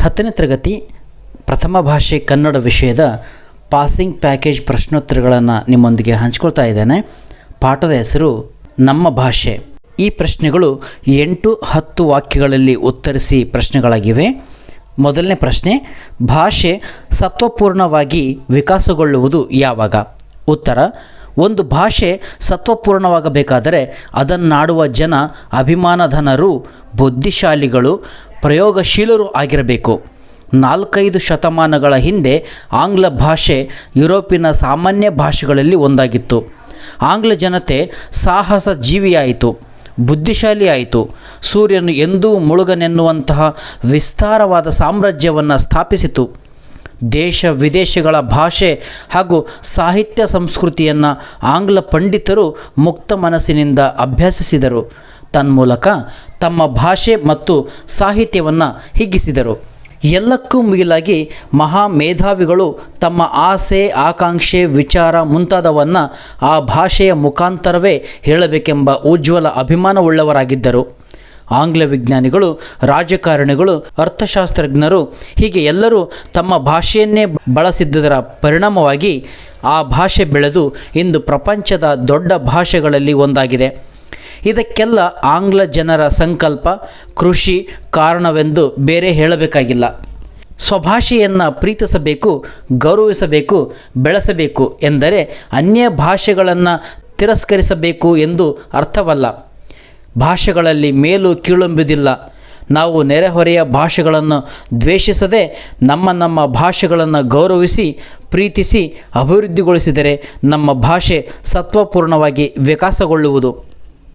ಹತ್ತನೇ ತರಗತಿ ಪ್ರಥಮ ಭಾಷೆ ಕನ್ನಡ ವಿಷಯದ ಪಾಸಿಂಗ್ ಪ್ಯಾಕೇಜ್ ಪ್ರಶ್ನೋತ್ತರಗಳನ್ನು ನಿಮ್ಮೊಂದಿಗೆ ಹಂಚ್ಕೊಳ್ತಾ ಇದ್ದೇನೆ. ಪಾಠದ ಹೆಸರು ನಮ್ಮ ಭಾಷೆ. ಈ ಪ್ರಶ್ನೆಗಳು ಎಂಟು ಹತ್ತು ವಾಕ್ಯಗಳಲ್ಲಿ ಉತ್ತರಿಸಿ ಪ್ರಶ್ನೆಗಳಾಗಿವೆ. ಮೊದಲನೇ ಪ್ರಶ್ನೆ, ಭಾಷೆ ಸತ್ವಪೂರ್ಣವಾಗಿ ವಿಕಾಸಗೊಳ್ಳುವುದು ಯಾವಾಗ? ಉತ್ತರ, ಒಂದು ಭಾಷೆ ಸತ್ವಪೂರ್ಣವಾಗಬೇಕಾದರೆ ಅದನ್ನಾಡುವ ಜನ, ಅಭಿಮಾನಧನರು, ಬುದ್ಧಿಶಾಲಿಗಳು ಪ್ರಯೋಗಶೀಲರು ಆಗಿರಬೇಕು. ನಾಲ್ಕೈದು ಶತಮಾನಗಳ ಹಿಂದೆ ಆಂಗ್ಲ ಭಾಷೆ ಯುರೋಪಿನ ಸಾಮಾನ್ಯ ಭಾಷೆಗಳಲ್ಲಿ ಒಂದಾಗಿತ್ತು. ಆಂಗ್ಲ ಜನತೆ ಸಾಹಸ ಜೀವಿಯಾಯಿತು ಬುದ್ಧಿಶಾಲಿ ಆಯಿತು ಸೂರ್ಯನು ಎಂದೂ ಮುಳುಗನೆನ್ನುವಂತಹ ವಿಸ್ತಾರವಾದ ಸಾಮ್ರಾಜ್ಯವನ್ನು ಸ್ಥಾಪಿಸಿತು. ದೇಶ ವಿದೇಶಗಳ ಭಾಷೆ ಹಾಗೂ ಸಾಹಿತ್ಯ ಸಂಸ್ಕೃತಿಯನ್ನು ಆಂಗ್ಲ ಪಂಡಿತರು ಮುಕ್ತ ಮನಸ್ಸಿನಿಂದ ಅಭ್ಯಸಿಸಿದರು. ತನ್ಮೂಲಕ ತಮ್ಮ ಭಾಷೆ ಮತ್ತು ಸಾಹಿತ್ಯವನ್ನು ಹಿಗ್ಗಿಸಿದರು. ಎಲ್ಲಕ್ಕೂ ಮಿಗಿಲಾಗಿ ಮಹಾ ಮೇಧಾವಿಗಳು ತಮ್ಮ ಆಸೆ, ಆಕಾಂಕ್ಷೆ, ವಿಚಾರ ಮುಂತಾದವನ್ನು ಆ ಭಾಷೆಯ ಮುಖಾಂತರವೇ ಹೇಳಬೇಕೆಂಬ ಉಜ್ವಲ ಅಭಿಮಾನವುಳ್ಳವರಾಗಿದ್ದರು. ಆಂಗ್ಲ ವಿಜ್ಞಾನಿಗಳು, ರಾಜಕಾರಣಿಗಳು, ಅರ್ಥಶಾಸ್ತ್ರಜ್ಞರು ಹೀಗೆ ಎಲ್ಲರೂ ತಮ್ಮ ಭಾಷೆಯನ್ನೇ ಬಳಸಿದ್ದರ ಪರಿಣಾಮವಾಗಿ ಆ ಭಾಷೆ ಬೆಳೆದು ಇಂದು ಪ್ರಪಂಚದ ದೊಡ್ಡ ಭಾಷೆಗಳಲ್ಲಿ ಒಂದಾಗಿದೆ. ಇದಕ್ಕೆಲ್ಲ ಆಂಗ್ಲ ಜನರ ಸಂಕಲ್ಪ, ಕೃಷಿ ಕಾರಣವೆಂದು ಬೇರೆ ಹೇಳಬೇಕಾಗಿಲ್ಲ. ಸ್ವಭಾಷೆಯನ್ನು ಪ್ರೀತಿಸಬೇಕು, ಗೌರವಿಸಬೇಕು, ಬೆಳೆಸಬೇಕು ಎಂದರೆ ಅನ್ಯ ಭಾಷೆಗಳನ್ನು ತಿರಸ್ಕರಿಸಬೇಕು ಎಂದು ಅರ್ಥವಲ್ಲ. ಭಾಷೆಗಳಲ್ಲಿ ಮೇಲು ಕೀಳೊಂಬುದಿಲ್ಲ. ನಾವು ನೆರೆಹೊರೆಯ ಭಾಷೆಗಳನ್ನು ದ್ವೇಷಿಸದೆ ನಮ್ಮ ನಮ್ಮ ಭಾಷೆಗಳನ್ನು ಗೌರವಿಸಿ, ಪ್ರೀತಿಸಿ, ಅಭಿವೃದ್ಧಿಗೊಳಿಸಿದರೆ ನಮ್ಮ ಭಾಷೆ ಸತ್ವಪೂರ್ಣವಾಗಿ ವಿಕಾಸಗೊಳ್ಳುವುದು.